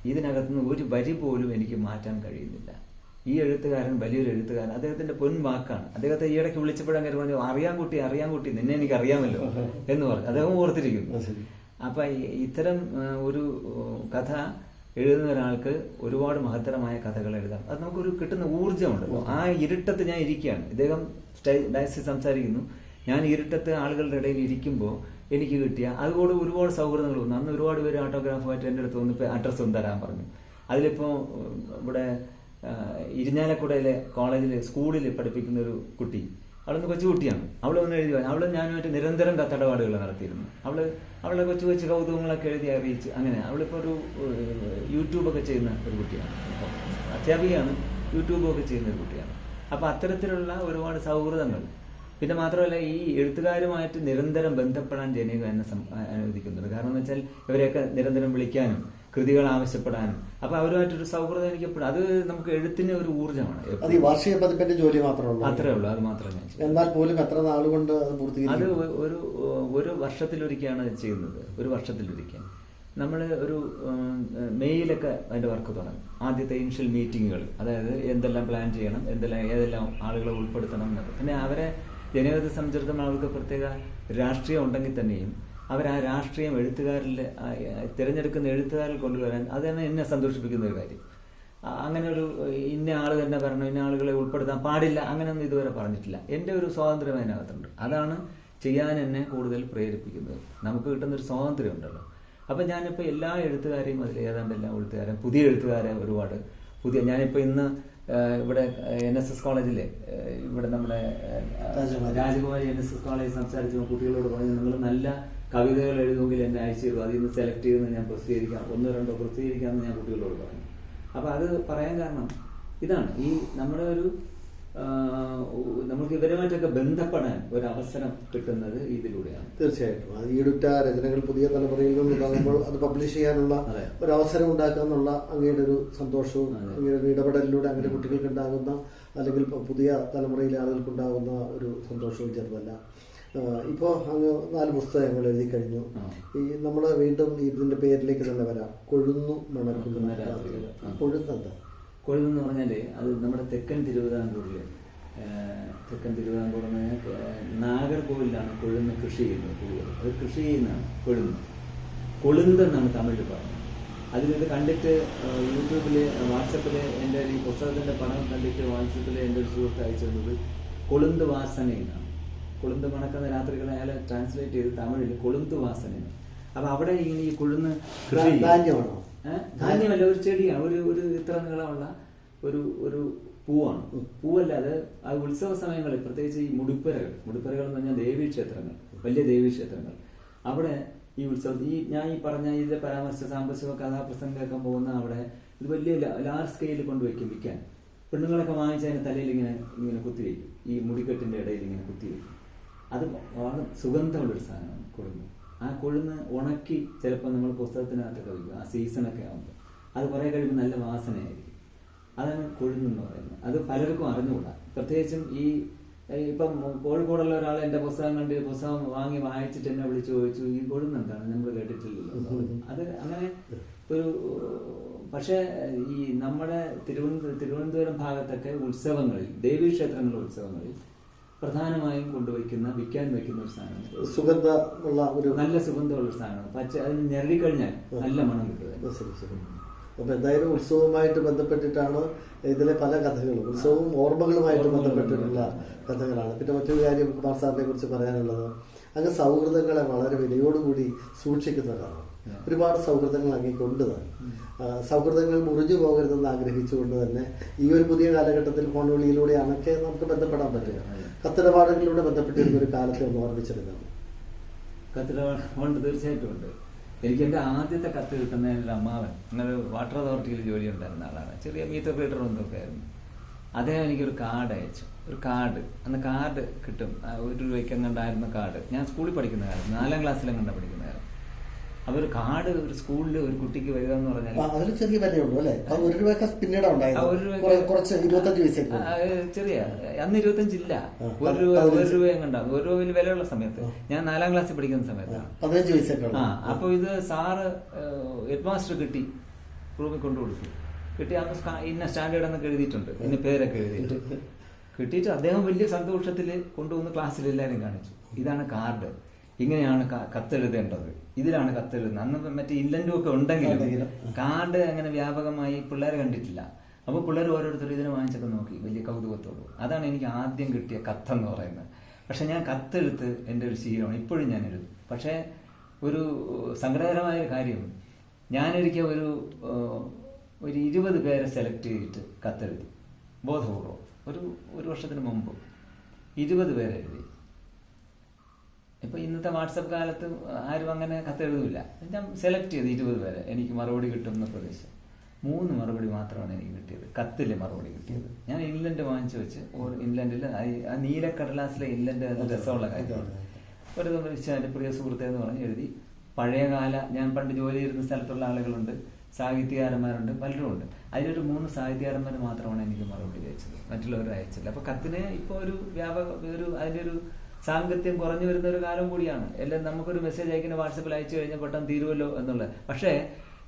ഇതിനകത്തുനിന്ന് ഒരു വരി പോലും എനിക്ക് മാറ്റാൻ കഴിയുന്നില്ല. ഈ എഴുത്തുകാരൻ വലിയൊരു എഴുത്തുകാരൻ. അദ്ദേഹത്തിന്റെ പൊൻവാക്കാണ് അദ്ദേഹത്തെ ഈയിടയ്ക്ക് വിളിച്ചപ്പോഴും അങ്ങനെ പറഞ്ഞു അറിയാൻ കുട്ടി അറിയാൻ കുട്ടി നിന്നെ എനിക്ക് അറിയാമല്ലോ എന്ന് പറഞ്ഞു. അദ്ദേഹം ഓർത്തിരിക്കുന്നു. അപ്പൊ ഇത്തരം ഒരു കഥ എഴുതുന്ന ഒരാൾക്ക് ഒരുപാട് മഹത്തരമായ കഥകൾ എഴുതാം. അത് നമുക്കൊരു കിട്ടുന്ന ഊർജമുണ്ടല്ലോ ആ ഇരുട്ടത്ത് ഞാൻ ഇരിക്കുകയാണ്. ഇദ്ദേഹം ഡയസിൽ സംസാരിക്കുന്നു. ഞാൻ ഇരുട്ടത്ത് ആളുകളുടെ ഇടയിൽ ഇരിക്കുമ്പോൾ എനിക്ക് കിട്ടിയ അതുകൂടെ ഒരുപാട് സൗഹൃദങ്ങൾ വന്നു. അന്ന് ഒരുപാട് പേര് ഓട്ടോഗ്രാഫുമായിട്ട് എന്റെ അടുത്ത് വന്നിപ്പോൾ അഡ്രസ്സ് ഒന്ന് തരാൻ പറഞ്ഞു. അതിലിപ്പോൾ ഇവിടെ ഇരിഞ്ഞാലക്കുടയിലെ കോളേജിൽ സ്കൂളിൽ പഠിപ്പിക്കുന്ന ഒരു കുട്ടി. അവളൊന്ന് കൊച്ചു കുട്ടിയാണ്. അവൾ ഒന്ന് എഴുതി അവൾ ഞാനുമായിട്ട് നിരന്തരം കത്തടപാടുകൾ നടത്തിയിരുന്നു. അവൾ അവളെ കൊച്ചു കൊച്ചു കൗതുകങ്ങളൊക്കെ എഴുതി അറിയിച്ച് അങ്ങനെ അവളിപ്പോൾ ഒരു യൂട്യൂബ് യൂട്യൂബൊക്കെ ചെയ്യുന്ന ഒരു കുട്ടിയാണ്. അധ്യാപികയാണ്. യൂട്യൂബൊക്കെ ചെയ്യുന്ന ഒരു കുട്ടിയാണ്. അപ്പോൾ അത്തരത്തിലുള്ള ഒരുപാട് സൗഹൃദങ്ങൾ. പിന്നെ മാത്രമല്ല ഈ എഴുത്തുകാരുമായിട്ട് നിരന്തരം ബന്ധപ്പെടാൻ ജനിക എന്നെ അനുവദിക്കുന്നുണ്ട്. കാരണം എന്ന് വെച്ചാൽ ഇവരെയൊക്കെ നിരന്തരം വിളിക്കാനും കൃതികൾ ആവശ്യപ്പെടാനും. അപ്പൊ അവരുമായിട്ടൊരു സൗഹൃദം എനിക്ക് എപ്പോഴും അത് നമുക്ക് എഴുത്തിന് ഒരു ഊർജമാണ് അത് ഈ വാർഷിക പതിപ്പിന്റെ ജോലി മാത്രമേ അത്രേ ഉള്ളൂ അത് മാത്രമേ എന്നാൽ പോലും എത്ര നാളുകൊണ്ട് അത് ഒരു ഒരു വർഷത്തിലൊരിക്കലാണ് ചെയ്യുന്നത്. ഒരു വർഷത്തിലൊരിക്കൽ. നമ്മൾ ഒരു മെയ്യിലൊക്കെ അതിന്റെ വർക്ക് തുടങ്ങും. ആദ്യത്തെ ഇനിഷ്യൽ മീറ്റിങ്ങുകൾ. അതായത് എന്തെല്ലാം പ്ലാൻ ചെയ്യണം എന്തെല്ലാം ഏതെല്ലാം ആളുകളെ ഉൾപ്പെടുത്തണം എന്നൊക്കെ. പിന്നെ അവരെ ജനകത്തെ സംബന്ധിച്ചിടത്തോളം അവർക്ക് പ്രത്യേക രാഷ്ട്രീയം ഉണ്ടെങ്കിൽ തന്നെയും അവർ ആ രാഷ്ട്രീയം എഴുത്തുകാരിൽ തിരഞ്ഞെടുക്കുന്ന എഴുത്തുകാരിൽ കൊണ്ടുവരാൻ അത് തന്നെ എന്നെ സന്തോഷിപ്പിക്കുന്ന ഒരു കാര്യം. അങ്ങനെ ഒരു ഇന്ന ആൾ തന്നെ പറഞ്ഞു ഇന്ന ആളുകളെ ഉൾപ്പെടുത്താൻ പാടില്ല അങ്ങനെയൊന്നും ഇതുവരെ പറഞ്ഞിട്ടില്ല. എന്റെ ഒരു സ്വാതന്ത്ര്യം അതിനകത്തുണ്ട്. അതാണ് ചെയ്യാൻ എന്നെ കൂടുതൽ പ്രേരിപ്പിക്കുന്നത്. നമുക്ക് കിട്ടുന്നൊരു സ്വാതന്ത്ര്യം ഉണ്ടല്ലോ. അപ്പം ഞാനിപ്പോൾ എല്ലാ എഴുത്തുകാരെയും അതിൽ ഏതാണ്ട് എല്ലാ എഴുത്തുകാരെ പുതിയ എഴുത്തുകാരെ ഒരുപാട് പുതിയ ഞാനിപ്പോൾ ഇന്ന് ഇവിടെ എൻ എസ് എസ് കോളേജിലെ ഇവിടെ നമ്മുടെ. രാജകുമാരി. എൻ എസ് എസ് കോളേജ് സംസാരിച്ചു കുട്ടികളോട് പറഞ്ഞു നിങ്ങൾ നല്ല കവിതകൾ എഴുതുമെങ്കിൽ എന്നെ അയച്ചു തരും അതിൽ നിന്ന് സെലക്ട് ചെയ്ത് ഞാൻ പ്രസിദ്ധീകരിക്കാം. ഒന്നോ രണ്ടോ പ്രസിദ്ധീകരിക്കാമെന്ന് ഞാൻ കുട്ടികളോട് പറഞ്ഞു. അപ്പൊ അത് പറയാൻ കാരണം ഇതാണ്. ഈ നമ്മുടെ ഒരു നമുക്ക് ഇവരുമായിട്ടൊക്കെ ബന്ധപ്പെടാൻ ഒരു അവസരം കിട്ടുന്നത് ഇതിലൂടെയാണ്. തീർച്ചയായിട്ടും. അത് ഈടുറ്റ രചനകൾ പുതിയ തലമുറയിൽ നിന്നുണ്ടാകുമ്പോൾ അത് പബ്ലിഷ് ചെയ്യാനുള്ള ഒരു അവസരം ഉണ്ടാക്കുക എന്നുള്ള അങ്ങയുടെ ഒരു സന്തോഷവും അങ്ങനെ ഒരു ഇടപെടലിലൂടെ അങ്ങനെ കുട്ടികൾക്ക് ഉണ്ടാകുന്ന അല്ലെങ്കിൽ പുതിയ തലമുറയിലെ ആളുകൾക്ക് ഉണ്ടാകുന്ന ഒരു സന്തോഷവും ചെറുതല്ല. ഇപ്പോൾ അങ്ങ് നാല് പുസ്തകങ്ങൾ എഴുതി കഴിഞ്ഞു. ഈ നമ്മൾ വീണ്ടും ഇതിന്റെ പേരിലേക്ക് തന്നെ വരാം. കൊഴുന്നു മണക്കുന്ന മണക്കുന്ന രാത്രികൾ. പറഞ്ഞാൽ അത് നമ്മുടെ തെക്കൻ തിരുവിതാംകൂറിൽ തിരുവിതാംകൂർ തെക്കൻ പറഞ്ഞാൽ നാഗർകോവിലാണ് കൊഴുന്ന് കൃഷി ചെയ്യുന്നത് കൂടുതൽ അത് കൃഷി ചെയ്യുന്നതാണ് കൊഴുന്ന്. കൊളുന്ത് എന്നാണ് തമിഴിൽ പറയുന്നത് അതിലിത് കണ്ടിട്ട് യൂട്യൂബിൽ യൂട്യൂബിൽ വാട്സപ്പിൽ എന്റെ ഈ പുസ്തകത്തിന്റെ പണം കണ്ടിട്ട് വാട്സപ്പിൽ എന്റെ ഒരു സുഹൃത്ത് അയച്ചു തന്നത് കൊളുന്ത് വാസന എന്നാണ് കൊളുന്ത് മണക്കുന്ന രാത്രികൾ അയാൾ ട്രാൻസ്ലേറ്റ് ചെയ്ത് തമിഴിൽ കൊളുന്ത് വാസന അപ്പൊ അവിടെ ഇങ്ങനെ ഈ കൊഴുന്ന് ധാന്യമാണോ? ധാന്യമല്ല ഒരു ചെടിയാണ്. ഒരു ഒരു ഇത്ര നീളമുള്ള ഒരു ഒരു പൂവാണ്. പൂവല്ലാതെ ആ ഉത്സവ സമയങ്ങളിൽ പ്രത്യേകിച്ച് ഈ മുടിപ്പരകൾ. മുടിപ്പരകൾ എന്ന് പറഞ്ഞാൽ ദേവീക്ഷേത്രങ്ങൾ. വലിയ ദേവീക്ഷേത്രങ്ങൾ. അവിടെ ഈ ഉത്സവം ഈ ഞാൻ ഈ പറഞ്ഞ ഇതിലെ പരാമർശ സാമ്പത്തിക കഥാപ്രസംഗം കേൾക്കാൻ പോകുന്ന അവിടെ ഇത് വലിയ ലാർജ് സ്കെയിലിൽ കൊണ്ടുവയ്ക്കും വിൽക്കാൻ. പെണ്ണുങ്ങളൊക്കെ വാങ്ങിച്ച് അതിന്റെ തലയിൽ ഇങ്ങനെ ഇങ്ങനെ കുത്തിവെക്കും ഈ മുടിക്കെട്ടിന്റെ ഇടയിൽ ഇങ്ങനെ കുത്തിവെക്കും അത് വളരെ സുഗന്ധമുള്ളൊരു സാധനമാണ് കൊഴുന്ന്. ആ കൊഴുന്ന് ഉണക്കി ചിലപ്പോൾ നമ്മൾ പുസ്തകത്തിനകത്തൊക്കെ വയ്ക്കും. ആ സീസണൊക്കെ ആകുമ്പോൾ അത് കുറേ കഴിയുമ്പോൾ നല്ല വാസനയായിരിക്കും. അതാണ് കൊഴുന്നെന്ന് പറയുന്നത്. അത് പലർക്കും അറിഞ്ഞുകൂടാ. പ്രത്യേകിച്ചും ഈ ഇപ്പം കോഴിക്കോടുള്ള ഒരാൾ എന്റെ പുസ്തകം കണ്ട് പുസ്തകം വാങ്ങി വായിച്ചിട്ട് എന്നെ വിളിച്ചു ചോദിച്ചു ഈ കൊഴുന്ന് എന്താണ്? നമ്മൾ കേട്ടിട്ടില്ലല്ലോ. അത് അങ്ങനെ ഒരു പക്ഷേ ഈ നമ്മുടെ തിരുവനന്തപുരം തിരുവനന്തപുരം ഭാഗത്തൊക്കെ ഉത്സവങ്ങളിൽ ദേവീക്ഷേത്രങ്ങളുടെ ഉത്സവങ്ങളിൽ പ്രധാനമായും കൊണ്ടുവയ്ക്കുന്ന വിൽക്കാൻ വയ്ക്കുന്ന ഒരു സാധനമാണ്. സുഗന്ധമുള്ള ഒരു നല്ല സുഗന്ധമുള്ള ഒരു സാധനമാണ്. പച്ച അതിന് ഞെരടി കഴിഞ്ഞാൽ നല്ല മണം കിട്ടും. ശരി ശരി. അപ്പൊ എന്തായാലും ഉത്സവവുമായിട്ട് ബന്ധപ്പെട്ടിട്ടാണ് ഇതിലെ പല കഥകളും. ഉത്സവവും ഓർമ്മകളുമായിട്ട് ബന്ധപ്പെട്ടിട്ടുള്ള കഥകളാണ്. പിന്നെ മറ്റൊരു കാര്യം കുമാർ സാറിനെ കുറിച്ച് പറയാനുള്ളത്. അങ്ങ് സൗഹൃദങ്ങളെ വളരെ വിലയോടുകൂടി സൂക്ഷിക്കുന്നതാണ് ഒരുപാട് സൗഹൃദങ്ങൾ അങ്ങേക്കുണ്ട് സൗഹൃദങ്ങൾ മുറിഞ്ഞു പോകരുതെന്ന് ആഗ്രഹിച്ചുകൊണ്ട് തന്നെ ഈ ഒരു പുതിയ കാലഘട്ടത്തിൽ ഫോൺ വിളിയിലൂടെയാണൊക്കെ നമുക്ക് ബന്ധപ്പെടാൻ പറ്റുക. കത്തിടപാടുകളിലൂടെ ബന്ധപ്പെട്ടിരുന്ന ഒരു കാലത്തെ ഒന്ന് ഓർമ്മിച്ചെടുക്കാം. കത്തിടപാടുണ്ട് തീർച്ചയായിട്ടും ഉണ്ട്. എനിക്ക് എന്റെ ആദ്യത്തെ കത്ത് കിട്ടുന്ന എന്റെ അമ്മാവൻ അങ്ങനെ വാട്ടർ അതോറിറ്റിയിൽ ജോലി ഉണ്ടായിരുന്ന ആളാണ്. ചെറിയ മീറ്റർ റീഡർ എന്തൊക്കെ ആയിരുന്നു അദ്ദേഹം എനിക്കൊരു കാർഡ് അയച്ചു. ഒരു കാർഡ്. അന്ന് കാർഡ് കിട്ടും. ഒരു രൂപയ്ക്ക് എങ്ങണ്ടായിരുന്ന കാർഡ്. ഞാൻ സ്കൂളിൽ പഠിക്കുന്ന കാര്യം നാലാം ക്ലാസ്സിലെങ്ങണ്ട പഠിക്കുന്ന ഒരു കാർഡ് ഒരു സ്കൂളിൽ ഒരു കുട്ടിക്ക് വരിക എന്ന് പറഞ്ഞാൽ അതൊരു ചെറിയ അല്ലേ? ഒരു രൂപയൊക്കെ പിന്നീട് കുറച്ച് ഇരുപത്തഞ്ച് ചെറിയ. അന്ന് ഇരുപത്തഞ്ചില്ല. ഒരു രൂപ ഒരു രൂപ എങ്ങണ്ടാവും ഒരു രൂപ വിലയുള്ള സമയത്ത്. ഞാൻ നാലാം ക്ലാസ്സിൽ പഠിക്കുന്ന സമയത്താണ് പതിനഞ്ച് പൈസയൊക്കെ ആ അപ്പൊ ഇത് സാറ് ഹെഡ് മാസ്റ്റർ കിട്ടി. റൂമിൽ കൊണ്ടു കൊടുത്തു. കിട്ടി അന്ന് ഇന്ന സ്റ്റാൻഡേർഡ് എന്നൊക്കെ എഴുതിയിട്ടുണ്ട്. ഇന്ന പേരൊക്കെ എഴുതിയിട്ട് [LAUGHS] കിട്ടിയിട്ട് അദ്ദേഹം വലിയ സന്തോഷത്തിൽ കൊണ്ടുവന്ന് ക്ലാസ്സിൽ എല്ലാവരും കാണിച്ചു. ഇതാണ് കാർഡ്. ഇങ്ങനെയാണ് കത്തെഴുതേണ്ടത്. ഇതിലാണ് കത്തെഴുതുന്നത്. അന്ന് മറ്റേ ഇല്ലന്റും ഒക്കെ ഉണ്ടെങ്കിലും കാണ്ട് കാർഡ് അങ്ങനെ വ്യാപകമായി പിള്ളേർ കണ്ടിട്ടില്ല. അപ്പോൾ പിള്ളേർ ഓരോരുത്തർ ഇതിനെ വാങ്ങിച്ചൊക്കെ നോക്കി വലിയ കൗതുകത്തോട്. അതാണ് എനിക്ക് ആദ്യം കിട്ടിയ കത്തെന്ന് പറയുന്നത്. പക്ഷെ ഞാൻ കത്തെഴുത്ത് എന്റെ ഒരു ശീലമാണ്. ഇപ്പോഴും ഞാൻ എഴുതും പക്ഷേ ഒരു സങ്കടകരമായ കാര്യം. ഞാനൊരിക്കൽ ഒരു ഒരു ഇരുപത് പേരെ സെലക്ട് ചെയ്തിട്ട് കത്തെഴുതി. ബോധപൂർവം. ഒരു ഒരു വർഷത്തിന് മുമ്പ്. ഇരുപത് പേരെ എഴുതി ഇപ്പൊ ഇന്നത്തെ വാട്സപ്പ് കാലത്ത് ആരും അങ്ങനെ കത്തെഴുതില്ല ഞാൻ സെലക്ട് ചെയ്ത് ഇരുപത് പേരെ എനിക്ക് മറുപടി കിട്ടുന്ന പ്രദേശം മൂന്ന് മറുപടി മാത്രമാണ് എനിക്ക് കിട്ടിയത്. കത്തിൽ മറുപടി കിട്ടിയത്. ഞാൻ ഇൻലൻഡ് വാങ്ങിച്ചു വെച്ച് ഒരു ആ നീലക്കടലാസിലെ അത് രസമുള്ള കാര്യമാണ് ഒരു വിളിച്ച എന്റെ പ്രിയ സുഹൃത്തെ എന്ന് പറഞ്ഞ് എഴുതി. പഴയകാല ഞാൻ പണ്ട് ജോലി ചെയ്യുന്ന സ്ഥലത്തുള്ള ആളുകളുണ്ട് സാഹിത്യകാരന്മാരുണ്ട് പലരും ഉണ്ട്. അതിലൊരു മൂന്ന് സാഹിത്യകാരന്മാർ മാത്രമാണ് എനിക്ക് മറുപടി അയച്ചത്. മറ്റുള്ളവർ അയച്ചില്ല അപ്പോൾ കത്തിന് ഇപ്പൊ ഒരു വ്യാപക ഒരു അതിന്റെ ഒരു സാങ്കത്യം കുറഞ്ഞു വരുന്ന ഒരു കാലം കൂടിയാണ്. എല്ലാം നമുക്കൊരു മെസ്സേജ് അയക്കുന്ന വാട്സപ്പിൽ അയച്ചു കഴിഞ്ഞാൽ പെട്ടെന്ന് തീരുമല്ലോ എന്നുള്ളത്. പക്ഷേ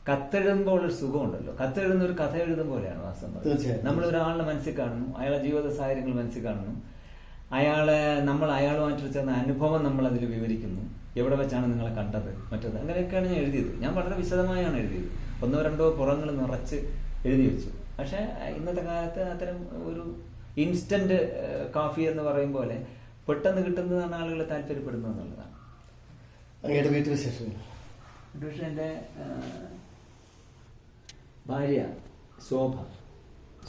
കത്തെഴുതുമ്പോൾ ഒരു സുഖമുണ്ടല്ലോ. കത്തെഴുതുന്ന ഒരു കഥ എഴുതും പോലെയാണ് വാസ്തവം നമ്മൾ ഒരാളുടെ മനസ്സിൽ കാണുന്നു. അയാളുടെ ജീവിത സാഹചര്യങ്ങൾ മനസ്സിൽ കാണുന്നു. അയാളെ നമ്മൾ അയാളുമായിട്ട് ചേർന്ന അനുഭവം നമ്മൾ അതിൽ വിവരിക്കുന്നു. എവിടെ വെച്ചാണ് നിങ്ങളെ കണ്ടത്? മറ്റത്. അങ്ങനെയൊക്കെയാണ് ഞാൻ എഴുതിയത്. ഞാൻ വളരെ വിശദമായാണ് എഴുതിയത്. ഒന്നോ രണ്ടോ പുറങ്ങൾ നിറച്ച് എഴുതി വെച്ചു. പക്ഷേ ഇന്നത്തെ കാലത്ത് അത്തരം ഒരു ഇൻസ്റ്റന്റ് കാഫി എന്ന് പറയും പോലെ പെട്ടെന്ന് കിട്ടുന്നതാണ് ആളുകൾ താല്പര്യപ്പെടുന്നത് എന്നുള്ളതാണ്. അങ്ങയുടെ പക്ഷേ എന്റെ ഭാര്യ Shobha.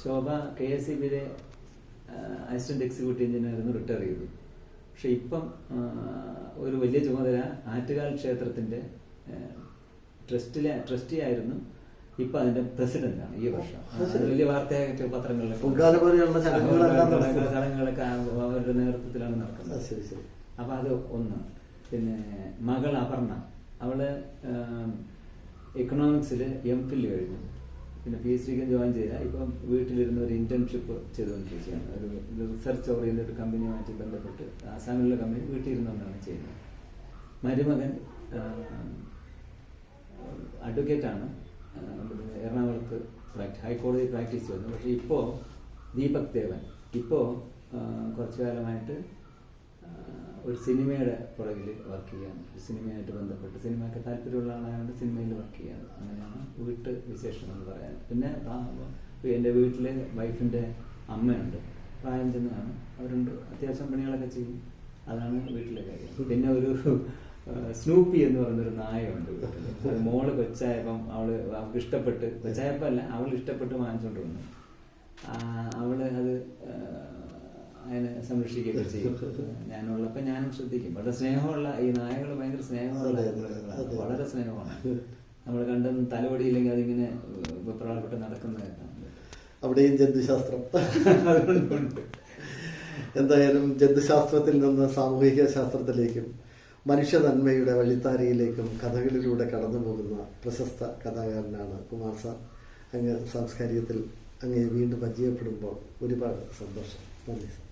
Shobha K S C ബിയിലെ അസിസ്റ്റന്റ് എക്സിക്യൂട്ടീവ് എഞ്ചിനീയറായിരുന്നു റിട്ടയർ ചെയ്തു പക്ഷെ ഇപ്പം ഒരു വലിയ ചുമതല ആറ്റുകാൽ ക്ഷേത്രത്തിന്റെ ട്രസ്റ്റിലെ ട്രസ്റ്റി ആയിരുന്നു ഇപ്പൊ അതിന്റെ പ്രസിഡന്റാണ് ഈ വർഷം. വലിയ വാർത്തയായിട്ട് പത്രങ്ങളിലൊക്കെ. ചടങ്ങുകളൊക്കെ അവരുടെ നേതൃത്വത്തിലാണ് നടക്കുന്നത്. അപ്പൊ അത് ഒന്ന് പിന്നെ മകൾ അപർണ. അവൾ എക്കണോമിക്സിൽ എം ഫിൽ കഴിഞ്ഞു. പിന്നെ പി എച്ച് ഡിക്ക് ജോയിൻ ചെയ്ത. ഇപ്പം വീട്ടിലിരുന്ന് ഒരു ഇന്റേൺഷിപ്പ് ചെയ്തുകൊണ്ടിരിക്കുകയാണ്. ഒരു റിസർച്ച് ഓറിയന്റഡ് കമ്പനിയുമായിട്ട് ബന്ധപ്പെട്ട് ആസാമിലുള്ള കമ്പനി വീട്ടിലിരുന്നുകൊണ്ടാണ് ചെയ്യുന്നത്. മരുമകൻ അഡ്വക്കേറ്റാണ് എറണാകുളത്ത് ഹൈക്കോടതി പ്രാക്ടീസ് വന്നു. പക്ഷേ ഇപ്പോൾ ദീപക് ദേവൻ ഇപ്പോൾ കുറച്ചു കാലമായിട്ട് ഒരു സിനിമയുടെ പുറകിൽ വർക്ക് ചെയ്യാണ് സിനിമയായിട്ട് ബന്ധപ്പെട്ട് സിനിമയൊക്കെ താല്പര്യമുള്ള ആളായതുകൊണ്ട് സിനിമയിൽ വർക്ക് ചെയ്യാണ് അങ്ങനെയാണ് വീട്ട് വിശേഷം എന്ന് പറയാൻ. പിന്നെ എന്റെ വീട്ടിലെ വൈഫിന്റെ അമ്മയുണ്ട്. പ്രായം ചെന്നതാണ്. അവരുണ്ട് അത്യാവശ്യം പണികളൊക്കെ ചെയ്യും. അതാണ് വീട്ടിലെ കാര്യം. പിന്നെ ഒരു സ്നൂപ്പി എന്ന് പറഞ്ഞൊരു അത് മോൾ കൊച്ചായപ്പം അവൾ അവൾക്ക് ഇഷ്ടപ്പെട്ട് കൊച്ചായപ്പം അല്ല അവൾ ഇഷ്ടപ്പെട്ട് വാങ്ങിച്ചോണ്ട് വന്നു അവൾ അത് അതിനെ സംരക്ഷിക്കുകയൊക്കെ ചെയ്യും. ഞാനുള്ളപ്പോ ഞാനും ശ്രദ്ധിക്കും. വളരെ സ്നേഹമുള്ള ഈ നായകൾ ഭയങ്കര സ്നേഹമുള്ള മൃഗങ്ങളാണ്. വളരെ സ്നേഹമാണ്. നമ്മൾ കണ്ടൊന്നും തലവടിയില്ലെങ്കിൽ അതിങ്ങനെ വെപ്രാളപ്പെട്ട് നടക്കുന്നത് കേട്ടാണ്. അവിടെയും ജന്തുശാസ്ത്രം. എന്തായാലും ജന്തുശാസ്ത്രത്തിൽ നിന്ന് സാമൂഹിക ശാസ്ത്രത്തിലേക്കും മനുഷ്യ നന്മയുടെ വഴിത്താരയിലേക്കും കഥകളിലൂടെ കടന്നു പോകുന്ന പ്രശസ്ത കഥാകാരനാണ് കുമാർ സാർ. അങ്ങ് സാംസ്കാരികത്തിൽ അങ്ങ് വീണ്ടും പരിചയപ്പെടുമ്പോൾ ഒരുപാട് സന്തോഷം. നന്ദി സാർ.